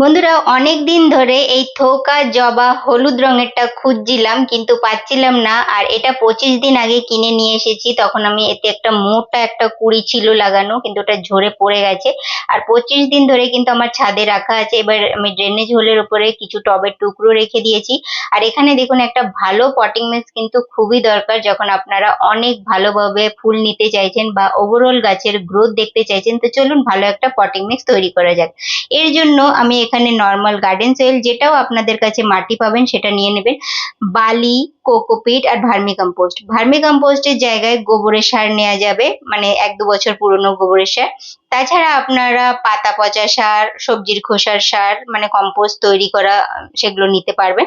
বন্ধুরা অনেক দিন ধরে এই থোকা জবা হলুদ রঙেরটা খুঁজছিলাম, কিন্তু পাচ্ছিলাম না। আর এটা পঁচিশ দিন আগে কিনে নিয়ে এসেছি। তখন আমি এতে একটা মোটা একটা কুড়ি ছিল লাগানো, কিন্তু ওটা ঝরে পড়ে গেছে। আর পঁচিশ দিন ধরে কিন্তু আমার ছাদে রাখা আছে। এবার আমি ড্রেনেজ হোলের উপরে কিছু টবের টুকরো রেখে দিয়েছি। আর এখানে দেখুন, একটা ভালো পটিং মিক্স কিন্তু খুবই দরকার, যখন আপনারা অনেক ভালোভাবে ফুল নিতে চাইছেন বা ওভারঅল গাছের গ্রোথ দেখতে চাইছেন। তো চলুন, ভালো একটা পটিং মিক্স তৈরি করা যাক। এর জন্য আমি এখানে নর্মাল গার্ডেন সয়েল যেটাও আপনাদের কাছে মাটি পাবেন সেটা নিয়ে নেবেন। বালি কোকোপিট আর ভার্মি কম্পোস্ট ভার্মি কম্পোস্টের জায়গায় গোবরের সার নেওয়া যাবে মানে এক দু বছর পুরনো গোবরের সার। তাছাড়া আপনারা পাতা পচা সার, সবজির খোসার সার মানে কম্পোস্ট তৈরি করা, সেগুলো নিতে পারবেন।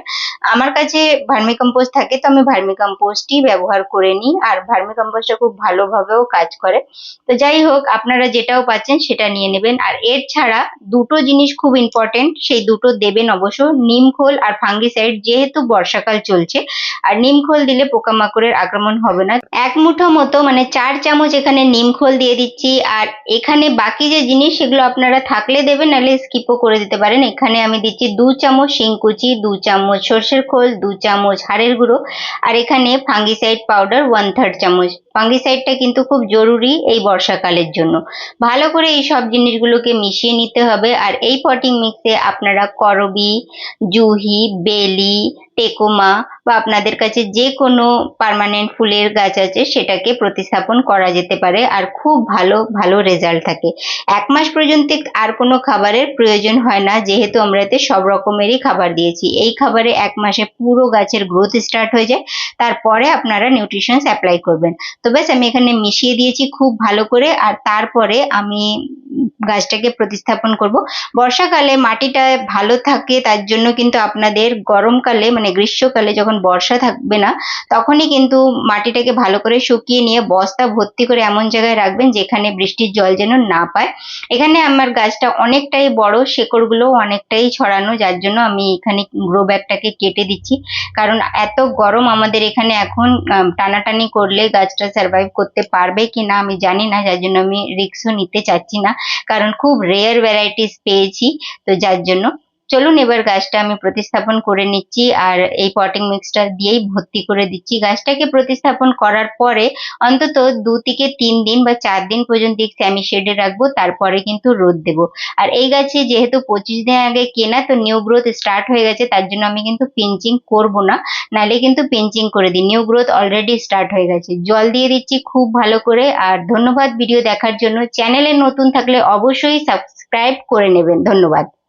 আমার কাছে ভার্মি কম্পোস্ট থাকে, তো আমি ভার্মি কম্পোস্টই ব্যবহার করে নিই, আর ভার্মি কম্পোস্টটা খুব ভালোভাবেও কাজ করে। তো যাই হোক, আপনারা যেটাও পাচ্ছেন সেটা নিয়ে নেবেন। আর এর ছাড়া দুটো জিনিস খুব ইম্পর্টেন্ট সেই দুটো দেবেন অবশ্য নিমখোল আর ফাঙ্গিসাইড, যেহেতু বর্ষাকাল চলছে, আর নিমখোল দিলে পোকামাকড়ের আক্রমণ হবে না। এক মুঠো মতো মানে চার চামচ এখানে নিমখোল দিয়ে দিচ্ছি। আর এখানে বাকি যে জিনিস, সেগুলো আপনারা থাকলে দেবেন, নাহলে স্কিপও করে দিতে পারেন। এখানে আমি দিচ্ছি দু চামচ শিংকুচি দু চামচ সর্ষের খোল, দু চামচ হাড়ের গুঁড়ো। আর এখানে ফাঙ্গিসাইড পাউডার ওয়ান থার্ড চামচ। ফাঙ্গিসাইডটা কিন্তু খুব জরুরি এই বর্ষাকালের জন্য। ভালো করে এই সব জিনিসগুলোকে মিশিয়ে নিতে হবে। আর এই পটিং মিক্সে আপনারা করবি, জুহি, বেলি টেকোমা বা আপনাদের কাছে যে কোনো পার্মানেন্ট ফুলের গাছ আছে, সেটাকে প্রতিস্থাপন করা যেতে পারে আর খুব ভালো ভালো রেজাল্ট থাকে। এক মাস পর্যন্ত আর কোনো খাবারের প্রয়োজন হয় না, যেহেতু আমরা এতে সব রকমেরই খাবার দিয়েছি। এই খাবারে এক মাসে পুরো গাছের গ্রোথ স্টার্ট হয়ে যায়, তারপরে আপনারা নিউট্রিশনস অ্যাপ্লাই করবেন। তো ব্যাস, আমি এখানে মিশিয়ে দিয়েছি খুব ভালো করে আর তারপরে আমি গাছটাকে প্রতিস্থাপন করব। বর্ষাকালে মাটিটা ভালো থাকে, তার জন্য কিন্তু আপনাদের গরমকালে মানে গ্রীষ্মকালে যখন বর্ষা থাকবে না, তখনই কিন্তু মাটিটাকে ভালো করে শুকিয়ে নিয়ে বস্তা ভর্তি করে এমন জায়গায় রাখবেন যেখানে বৃষ্টির জল যেন না পায়। এখানে আমার গাছটা অনেকটাই বড় শেকড়গুলো অনেকটাই ছড়ানো, যার জন্য আমি এখানে গ্রো ব্যাগটাকে কেটে দিচ্ছি। কারণ এত গরম আমাদের এখানে এখন টানাটানি করলে গাছটা সার্ভাইভ করতে পারবে কি না আমি জানি না, যার জন্য আমি রিক্সও নিতে চাচ্ছি না। কারণ খুব রেয়ার ভ্যারাইটিস পেয়েছি, তো যার জন্য। চলুন এবার গাছটা আমি প্রতিস্থাপন করে নিচ্ছি, আর এই পটিং মিক্সটা দিয়েই ভর্তি করে দিচ্ছি। গাছটাকে প্রতিস্থাপন করার পরে অন্তত দু থেকে তিন দিন বা চার দিন পর্যন্ত স্যামি শেডে রাখব, তারপরে কিন্তু রোদ দেব। আর এই গাছে যেহেতু পঁচিশ দিন আগে কেনা, তো নিউ গ্রোথ স্টার্ট হয়ে গেছে, তার জন্য আমি কিন্তু পিঞ্চিং করব না নালে কিন্তু পিঞ্চিং করে দিই। নিউ গ্রোথ অলরেডি স্টার্ট হয়ে গেছে। জল দিয়ে দিচ্ছি খুব ভালো করে, আর ধন্যবাদ ভিডিও দেখার জন্য। চ্যানেলে নতুন থাকলে অবশ্যই সাবস্ক্রাইব করে নেবেন। ধন্যবাদ।